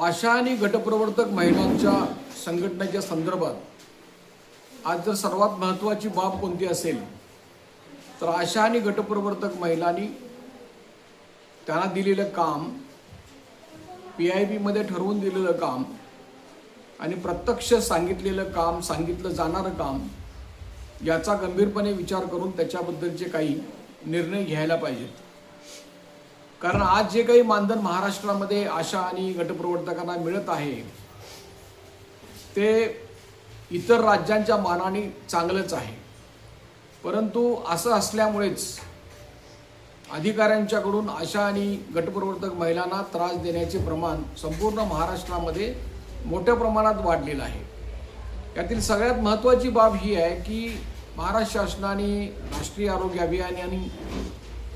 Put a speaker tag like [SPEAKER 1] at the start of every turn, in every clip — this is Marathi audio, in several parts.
[SPEAKER 1] आशा आणि गटप्रवर्तक महिलांच्या संघटनेच्या संदर्भात आज जर सर्वात महत्त्वाची बाब कोणती असेल तर आशा आणि गटप्रवर्तक महिलांनी त्यांना दिलेलं काम पी आय बीमध्ये ठरवून दिलेलं काम आणि प्रत्यक्ष सांगितलेलं काम सांगितलं जाणारं काम याचा गंभीरपणे विचार करून त्याच्याबद्दलचे काही निर्णय घ्यायला पाहिजेत. कारण आज जे काही मानधन महाराष्ट्रामध्ये आशा आणि गटप्रवर्तकांना मिळत आहे ते इतर राज्यांच्या मानाने चांगलंच आहे. परंतु असं असल्यामुळेच अधिकाऱ्यांच्याकडून आशा आणि गटप्रवर्तक महिलांना त्रास देण्याचे प्रमाण संपूर्ण महाराष्ट्रामध्ये मोठ्या प्रमाणात वाढलेलं आहे. यातील सगळ्यात महत्त्वाची बाब ही आहे की महाराष्ट्र शासनाने राष्ट्रीय आरोग्य अभियान आणि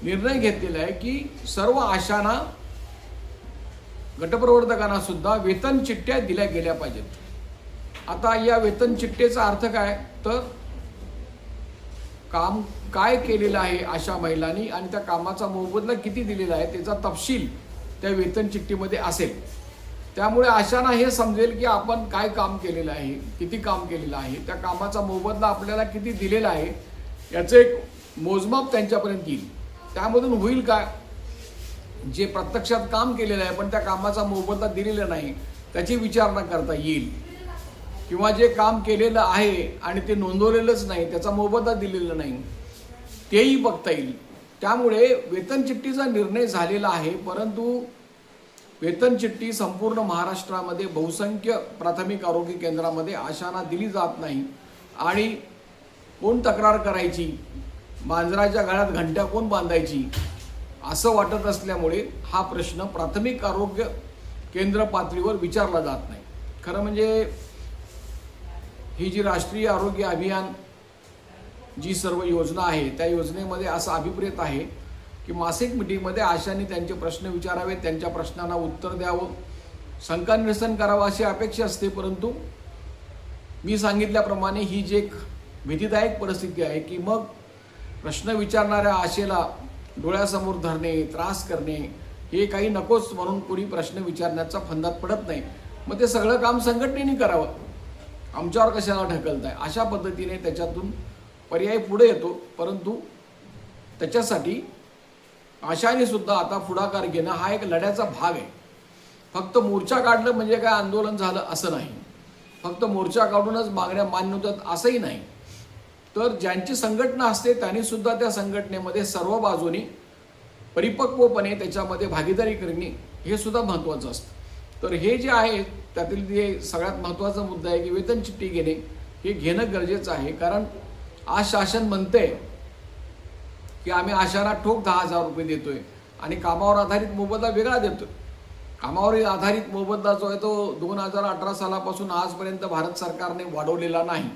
[SPEAKER 1] निर्णय घेतलेला आहे की सर्व आशांना गटप्रवर्तकांना सुद्धा वेतन चिठ्ठ्या दिल्या गेल्या पाहिजेत. आता या वेतन चिठ्ठेचा अर्थ काय? तर काम काय केलेलं आहे अशा महिलांनी आणि त्या कामाचा मोबदला किती दिलेला आहे त्याचा तपशील त्या वेतन चिठ्ठीमध्ये असेल. त्यामुळे अशांना हे समजेल की आपण काय काम केलेलं आहे किती काम केलेलं आहे त्या कामाचा मोबदला आपल्याला किती दिलेला आहे याचं एक मोजमाप त्यांच्यापर्यंत येईल. त्यामधून होईल काय? जे प्रत्यक्षात काम केलेलं आहे पण त्या कामाचा मोबदला दिलेला नाही त्याची विचारणा करता येईल. किंवा जे काम केलेलं आहे आणि ते नोंदवलेलंच नाही त्याचा मोबदला दिलेला नाही तेही बघता येईल. त्यामुळे वेतन चिठ्ठीचा निर्णय झालेला आहे परंतु वेतन चिठ्ठी संपूर्ण महाराष्ट्रामध्ये बहुसंख्य प्राथमिक आरोग्य केंद्रामध्ये आशांना दिली जात नाही. आणि कोण तक्रार करायची? मांजराच्या गळ्यात घंट्या कोण बांधायची? असं वाटत असल्यामुळे हा प्रश्न प्राथमिक आरोग्य केंद्र पातळीवर विचारला जात नाही. खरं म्हणजे ही जी राष्ट्रीय आरोग्य अभियान जी सर्व योजना आहे त्या योजनेमध्ये असा अभिप्रेत आहे की मासिक मिटिंगमध्ये आशांनी त्यांचे प्रश्न विचारावे त्यांच्या प्रश्नांना उत्तर द्यावं. शंका निरसन करावं अशी अपेक्षा असते परंतु मी सांगितल्याप्रमाणे ही जी एक भीतीदायक परिस्थिती आहे की मग प्रश्न विचारणाऱ्या आशेला डोळ्यासमोर धरणे त्रास करणे हे काही नकोच म्हणून कोणी प्रश्न विचारण्याचा फंदात पडत नाही. मग ते सगळं काम संघटनेने करावं. आमच्यावर कशाला ढकलताय? अशा पद्धतीने त्याच्यातून पर्याय पुढे येतो. परंतु त्याच्यासाठी आशाने सुद्धा आता पुढाकार घेणं हा एक लढ्याचा भाग आहे. फक्त मोर्चा काढलं म्हणजे काय आंदोलन झालं असं नाही. फक्त मोर्चा काढूनच मागण्या मान्य होतात असंही नाही. तर ज्यांची संघटना असते त्यांनी सुद्धा त्या संघटनेमध्ये सर्व बाजूनी परिपक्वपणे त्याच्यामध्ये भागीदारी करणे हे सुद्धा महत्त्वाचं असतं. तर हे जे आहे त्यातील जे सगळ्यात महत्त्वाचा मुद्दा आहे की वेतन चिठ्ठी घेणे हे घेणं गरजेचं आहे. कारण आज शासन म्हणते की आम्ही आशांना ठोक दहा हजार रुपये देतोय आणि कामावर आधारित मोबदला वेगळा देतोय. कामावर आधारित मोबदला जो आहे तो दोन हजार अठरा सालापासून आजपर्यंत भारत सरकारने वाढवलेला नाही.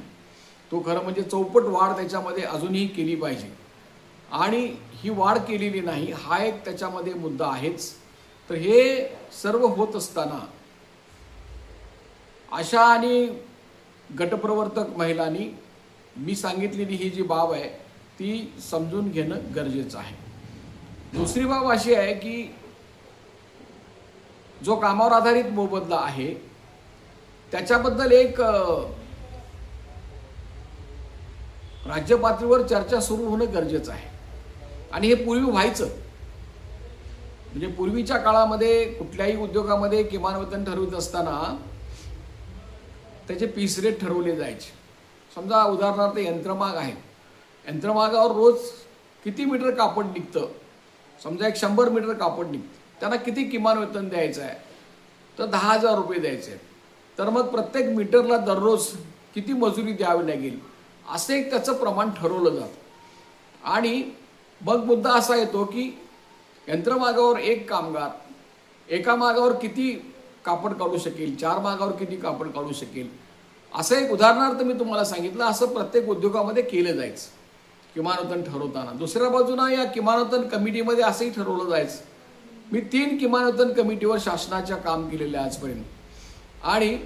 [SPEAKER 1] तो खरं म्हणजे चौपट वाढ त्याच्यामध्ये अजूनही केली पाहिजे. आणि ही वाढ केलेली नाही हा एक त्याच्यामध्ये मुद्दा आहेच. तर हे सर्व होत असताना अशा आणि गटप्रवर्तक महिलांनी मी सांगितलेली ही जी बाब आहे ती समजून घेणं गरजेचं आहे. दुसरी बाब अशी आहे की जो कामावर आधारित मोबदला आहे त्याच्याबद्दल एक राज्य पातळीवर चर्चा सुरू होणं गरजेचं आहे. आणि हे पूर्वी व्हायचं. म्हणजे पूर्वीच्या काळामध्ये कुठल्याही उद्योगामध्ये किमान वेतन ठरवत असताना त्याचे पीस रेट ठरवले जायचे. समजा उदाहरणार्थ यंत्रमाग आहे. यंत्रमागावर रोज किती मीटर कापड निघतं? समजा एक शंभर मीटर कापड निघतं. त्यांना किती किमान वेतन द्यायचं आहे? तर दहा हजार रुपये द्यायचे आहेत. तर मग प्रत्येक मीटरला दररोज किती मजुरी द्यावी लागेल? असं एक त्याचं प्रमाण ठरवलं जातं. आणि मग मुद्दा असा येतो की यंत्रमागावर एक कामगार एका मागावर किती कापड काढू शकेल चार मागावर किती कापड काढू शकेल असं एक उदाहरणार्थ मी तुम्हाला सांगितलं असं प्रत्येक उद्योगामध्ये केलं जायचं. किमानोत्तन ठरवताना. दुसऱ्या बाजूनं या किमानोत्तन कमिटीमध्ये असंही ठरवलं जायचं. मी तीन किमानोत्तन कमिटीवर शासनाच्या काम केलेलं आहे आजपर्यंत. आणि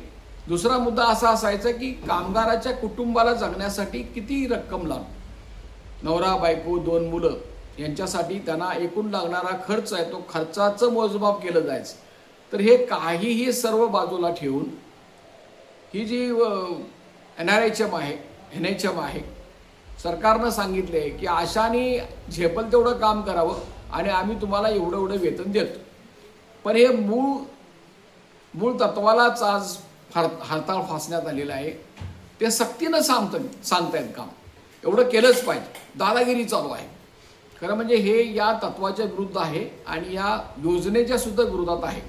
[SPEAKER 1] दुसरा मुद्दा असा असायचा की कामगाराच्या कुटुंबाला जगण्यासाठी किती रक्कम लाग नवरा बायको दोन मुलं यांच्यासाठी त्यांना एकूण लागणारा खर्च आहे तो खर्चाचं मोजमाप केलं जायचं. तर हे काहीही सर्व बाजूला ठेवून ही जी एन आर एच एम आहे एन एच एम आहे सरकारनं सांगितले की आशाने झेपल तेवढं काम करावं आणि आम्ही तुम्हाला एवढं एवढं वेतन देतो. पण हे मूळ मूळ तत्वालाच आज हर हरताळ फासण्यात आलेलं आहे. ते सक्तीनं सांगत सांगतायत काम. एवढं केलंच पाहिजे. दादागिरी चालू आहे. खरं म्हणजे हे या तत्वाच्या विरुद्ध आहे आणि या योजनेच्या सुद्धा विरोधात आहे.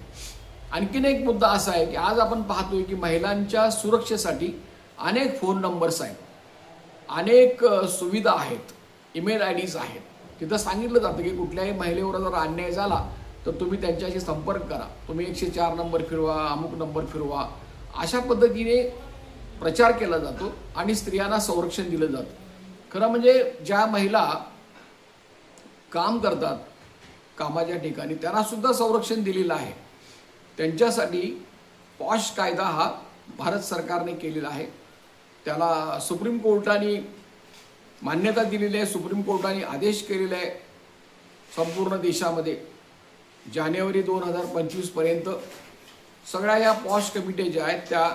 [SPEAKER 1] आणखीन एक मुद्दा असा आहे की आज आपण पाहतोय की महिलांच्या सुरक्षेसाठी अनेक फोन नंबर्स आहेत. अनेक सुविधा आहेत. ईमेल आय डीज आहेत. तिथं सांगितलं जातं की कुठल्याही महिलेवर जर अन्याय झाला तर तुम्ही त्यांच्याशी संपर्क करा. तुम्ही एकशे चार नंबर फिरवा अमुक नंबर फिरवा. अशा पद्धतीने प्रचार केला जातो आणि स्त्रियांना संरक्षण दिलं जातं. खरं म्हणजे ज्या महिला काम करतात कामाच्या ठिकाणी त्यांना सुद्धा संरक्षण दिलेलं आहे. त्यांच्यासाठी पॉश कायदा हा भारत सरकारने केलेला आहे. त्याला सुप्रीम कोर्टाने मान्यता दिलेली आहे सुप्रीम कोर्टाने आदेश केलेला आहे संपूर्ण देशामध्ये. जानेवारी दोन हजार पंचवीसपर्यंत सगळ्या या पॉश कमिटी ज्या आहेत त्या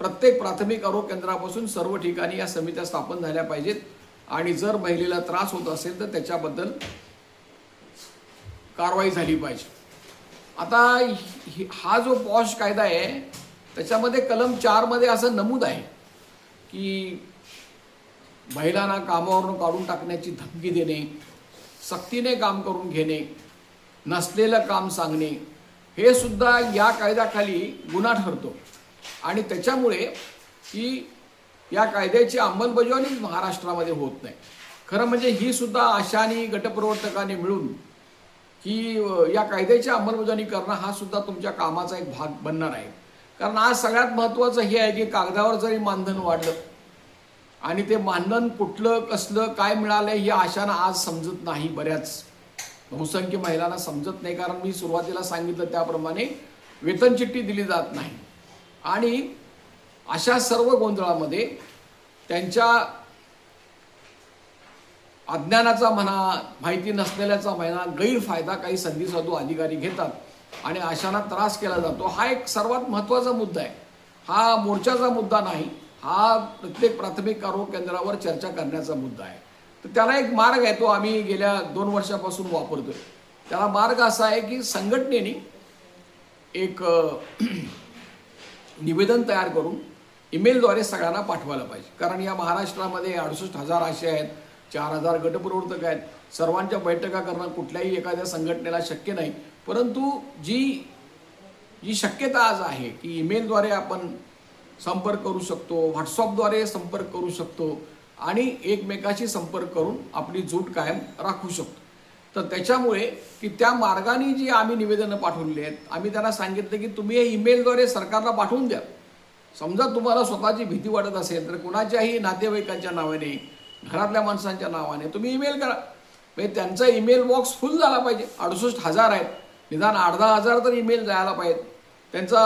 [SPEAKER 1] प्रत्येक प्राथमिक आरोग्य केंद्रापासून सर्व ठिकाणी या समित्या स्थापन झाल्या पाहिजेत. आणि जर महिलेला त्रास होत असेल तर त्याच्याबद्दल कारवाई झाली पाहिजे. आता हा जो पॉश कायदा आहे त्याच्यामध्ये कलम चारमध्ये असं नमूद आहे की महिलांना कामावरून काढून टाकण्याची धमकी देणे सक्तीने काम करून घेणे नसलेलं काम सांगणे हे सुद्धा या कायद्याखाली गुन्हा ठरतो. आणि त्याच्यामुळे की या कायद्याची अंमलबजावणी महाराष्ट्रामध्ये होत नाही. खरं म्हणजे ही सुद्धा आशानी गटप्रवर्तकाने मिळून की या कायद्याची अंमलबजावणी करणं हा सुद्धा तुमच्या कामाचा एक भाग बनणार आहे. कारण आज सगळ्यात महत्त्वाचं हे आहे की कागदावर जरी मानधन वाढलं आणि ते मानधन कुठलं कसलं काय मिळालं हे आशानं आज समजत नाही बऱ्याच. बहुसंख्य महिलांना समजत नाही कारण मी सुरुवातीला सांगितलं त्याप्रमाणे वेतन चिठ्ठी दिली जात नाही. आणि अशा सर्व गोंधळामध्ये त्यांच्या अज्ञानाचा म्हणा माहिती नसलेल्याचा म्हणा गैरफायदा काही संधी साधू अधिकारी घेतात आणि अशांना त्रास केला जातो. हा एक सर्वात महत्त्वाचा मुद्दा आहे. हा मोर्चाचा मुद्दा नाही हा प्रत्येक प्राथमिक आरोग्य केंद्रावर चर्चा करण्याचा मुद्दा आहे. तर त्याला एक मार्ग आहे तो आम्ही गेल्या दोन वर्षापासून वापरतोय. त्याला मार्ग असा आहे की संघटनेने एक निवेदन तयार करून ईमेलद्वारे सगळ्यांना पाठवायला पाहिजे. कारण या महाराष्ट्रामध्ये अडुसष्ट हजार असे आहेत चार हजार गटप्रवर्तक आहेत. सर्वांच्या बैठका करणं कुठल्याही एखाद्या संघटनेला शक्य नाही. परंतु जी जी शक्यता आज आहे की ईमेलद्वारे आपण संपर्क करू शकतो व्हॉट्सअपद्वारे संपर्क करू शकतो आणि एकमेकाशी संपर्क करून आपली जूट कायम राखू शकतो. तर त्याच्यामुळे की त्या मार्गाने जी आम्ही निवेदनं पाठवलेली आहेत आम्ही त्यांना सांगितलं की तुम्ही हे ईमेलद्वारे सरकारला पाठवून द्या. समजा तुम्हाला स्वतःची भीती वाटत असेल तर कुणाच्याही नातेवाईकांच्या नावाने घरातल्या माणसांच्या नावाने तुम्ही ईमेल करा. म्हणजे त्यांचा ईमेल बॉक्स फुल झाला पाहिजे. अडुसष्ट हजार आहेत. निदान अर्धा हजार तर ईमेल जायला पाहिजेत त्यांचा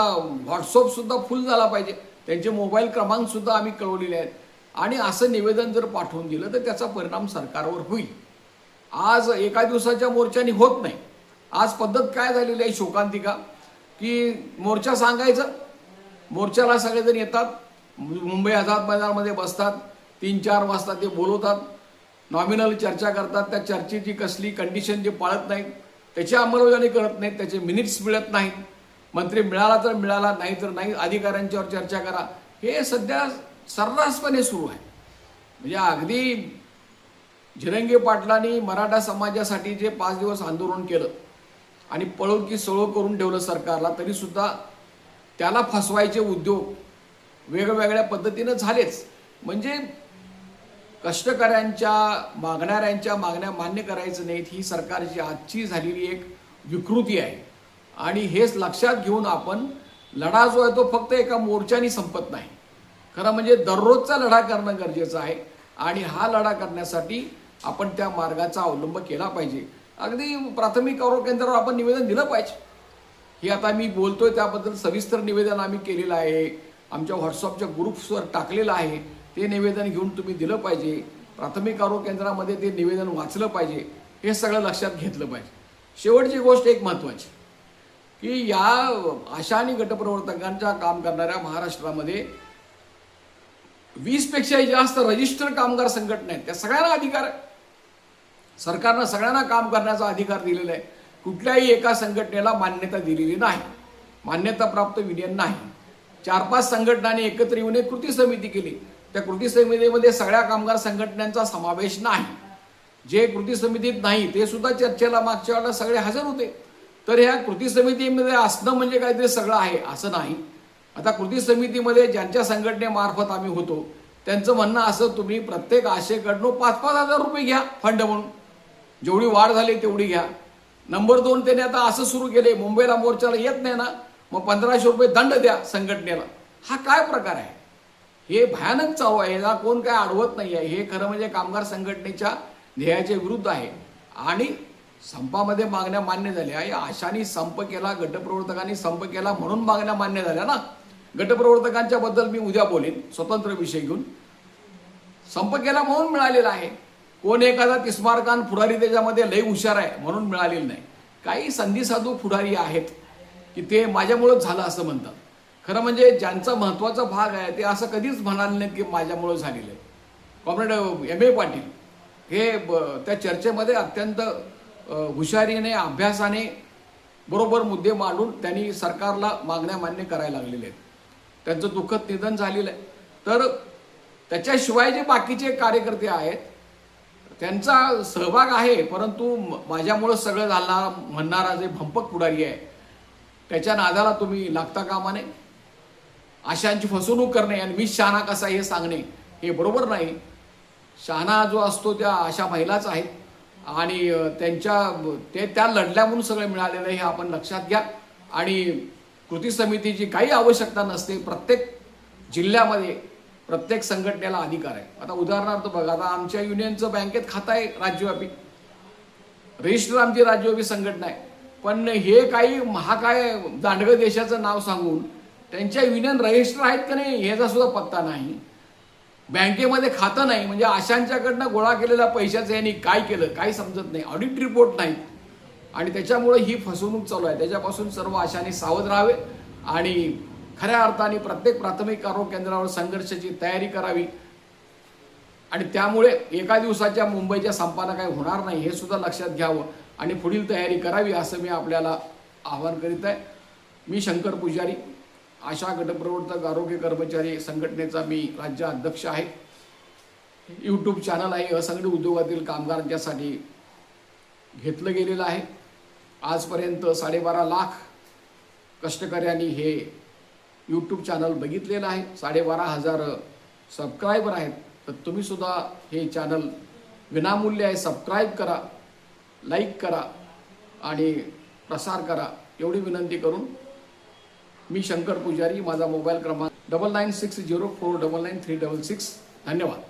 [SPEAKER 1] व्हॉट्सअपसुद्धा फुल झाला पाहिजे. त्यांचे मोबाईल क्रमांकसुद्धा आम्ही कळवलेले आहेत. आणि असं निवेदन जर पाठवून दिलं तर त्याचा परिणाम सरकारवर होईल. आज एका दिवसाच्या मोर्चाने होत नाही. आज पद्धत काय झालेली आहे शोकांतिका? की मोर्चा सांगायचं? मोर्चाला सगळेजण येतात मु- मुंबई आझाद मैदानामध्ये बसतात तीन चार वाजता ते बोलवतात नॉमिनल चर्चा करतात त्या चर्चेची कसली कंडिशन जे पाळत नाहीत त्याची अंमलबजावणी करत नाहीत त्याचे मिनिट्स मिळत नाहीत. मंत्री मिळाला तर मिळाला नाही तर नाही अधिकाऱ्यांच्यावर चर्चा करा. हे सध्या सर्रासपणे सुरू आहे. म्हणजे अगदी जिरंगे पाटलांनी मराठा समाजासाठी जे पाच दिवस आंदोलन केलं आणि पळो की सळो करून ठेवलं सरकारला तरीसुद्धा त्याला फसवायचे उद्योग वेगवेगळ्या पद्धतीनं झालेच. म्हणजे कष्टकऱ्यांच्या मागणाऱ्यांच्या मागण्या मान्य करायचं नाहीत ही सरकारची आजची झालेली एक विकृती आहे. आणि हेच लक्षात घेऊन आपण लढा जो आहे तो फक्त एका मोर्चानी संपत नाही. खरं म्हणजे दररोजचा लढा करणं गरजेचं आहे. आणि हा लढा करण्यासाठी आपण त्या मार्गाचा अवलंब केला पाहिजे. अगदी प्राथमिक आरोग्य केंद्रावर आपण निवेदन दिलं पाहिजे. हे आता मी बोलतोय त्याबद्दल सविस्तर निवेदन आम्ही केलेलं आहे. आमच्या व्हॉट्सअपच्या ग्रुप्सवर टाकलेलं आहे. ते निवेदन घेऊन तुम्ही दिलं पाहिजे. प्राथमिक आरोग्य केंद्रामध्ये ते निवेदन वाचलं पाहिजे. हे सगळं लक्षात घेतलं पाहिजे. शेवटची गोष्ट एक महत्त्वाची. की या आशा आणि गटप्रवर्तकांच्या काम करणाऱ्या महाराष्ट्रामध्ये वीसपेक्षाही जास्त रजिस्टर कामगार संघटना आहेत. त्या सगळ्यांना अधिकार आहे. सरकारनं सगळ्यांना काम करण्याचा अधिकार दिलेला आहे. कुठल्याही एका संघटनेला मान्यता दिलेली नाही. मान्यता प्राप्त विनियन नाही. चार पाच संघटनांनी एकत्र येऊन एक कृती समिती केली. त्या कृती समितीमध्ये सगळ्या कामगार संघटनांचा समावेश नाही. जे कृती समितीत नाही ते सुद्धा चर्चेला मागच्या वेळेला सगळे हजर होते. तर ह्या कृती समितीमध्ये असणं म्हणजे काहीतरी सगळं आहे असं नाही. आता कृती समितीमध्ये ज्यांच्या संघटनेमार्फत आम्ही होतो त्यांचं म्हणणं असं तुम्ही प्रत्येक आशेकडनं पाच पाच हजार रुपये घ्या फंड म्हणून. जेवढी वाढ झाली तेवढी घ्या. नंबर दोन त्याने आता असं सुरू केले मुंबईला मोर्चाला येत नाही ना मग पंधराशे रुपये दंड द्या संघटनेला. हा काय प्रकार आहे? हे भयानक चालू आहे याला कोण काय अडवत नाही आहे. हे खरं म्हणजे कामगार संघटनेच्या ध्येयाच्या विरुद्ध आहे. आणि संपामध्ये मागण्या मान्य झाल्या. या आशानी संप केला गटप्रवर्तकांनी संप केला म्हणून मागण्या मान्य झाल्या ना. गटप्रवर्तकांच्या बद्दल मी उद्या बोलेन. स्वतंत्र विषय घेऊन. संप केला म्हणून मिळालेला आहे. कोण एखादा तिस्मारकान फुडारी त्याच्यामध्ये लय हुशार आहे म्हणून मिळालेलं नाही. काही संधी साधू फुडारी आहेत की ते माझ्यामुळंच झालं असं म्हणतात. खरं म्हणजे ज्यांचा महत्त्वाचा भाग आहे ते असं कधीच म्हणाले नाहीत की माझ्यामुळं झालेलं आहे. कॉम्रेड एम ए पाटील हे ब- त्या चर्चेमध्ये अत्यंत हुशारीने अभ्यासाने बरोबर मुद्दे मांडून त्यांनी सरकारला मागण्या मान्य करायला लागलेले आहेत. त्यांचं दुःखद निधन झालेलं आहे. तर त्याच्याशिवाय जे बाकीचे कार्यकर्ते आहेत त्यांचा सहभाग आहे परंतु माझ्यामुळं सगळं झाला म्हणणारा जे भंपक पुढारी आहे त्याच्या नादाला तुम्ही लागता कामा नये. आशांची फसवणूक करणे आणि मी शहाणा कसा हे सांगणे हे बरोबर नाही. शहाणा जो असतो त्या अशा महिलाच आहेत आणि त्यांच्या ते त्या लढल्या म्हणून सगळं मिळालेलं हे आपण लक्षात घ्या. आणि कृती समितीची काही आवश्यकता नसते प्रत्येक जिल्ह्यामध्ये प्रत्येक संघटनेला अधिकार आहे. आता उदाहरणार्थ बघा आता आमच्या युनियनचं बँकेत खातं आहे राज्यव्यापी. रजिस्टर आमची राज्यव्यापी संघटना आहे. पण हे काही महाकाय दांडगं देशाचं नाव सांगून त्यांच्या युनियन रजिस्टर आहेत का नाही ह्याचा सुद्धा पत्ता नाही. बँकेमध्ये खातं नाही म्हणजे आशांच्याकडनं गोळा केलेल्या पैशाचं यांनी काय केलं काही समजत नाही. ऑडिट रिपोर्ट नाही. आणि त्याच्यामुळे ही फसवणूक चालू आहे. त्याच्यापासून सर्व आशाने सावध राहावे आणि खऱ्या अर्थाने प्रत्येक प्राथमिक आरोग्य केंद्रावर संघर्षाची तयारी करावी. आणि त्यामुळे एका दिवसाच्या मुंबईच्या संपाला काही होणार नाही हे सुद्धा लक्षात घ्यावं आणि पुढील तयारी करावी असं मी आपल्याला आवाहन करीत आहे. मी शंकर पुजारी आशा गटप्रवर्तक आरोग्य कर्मचारी संघटनेचा मी राज्य अध्यक्ष आहे. यूट्यूब चॅनल आहे असंघटित उद्योगातील कामगारांच्यासाठी घेतलं गेलेलं आहे. आजपर्यंत साडेबारा लाख कष्टकऱ्यांनी हे यूट्यूब चॅनल बघितलेलं आहे. साडेबारा हजार सबस्क्रायबर आहेत. तर तुम्ही सुद्धा हे चॅनल विनामूल्य आहे. सबस्क्राईब करा लाईक करा आणि प्रसार करा. एवढी विनंती करून मी शंकर पुजारी माझा मोबाईल क्रमांक double nine six zero four double nine three double six धन्यवाद.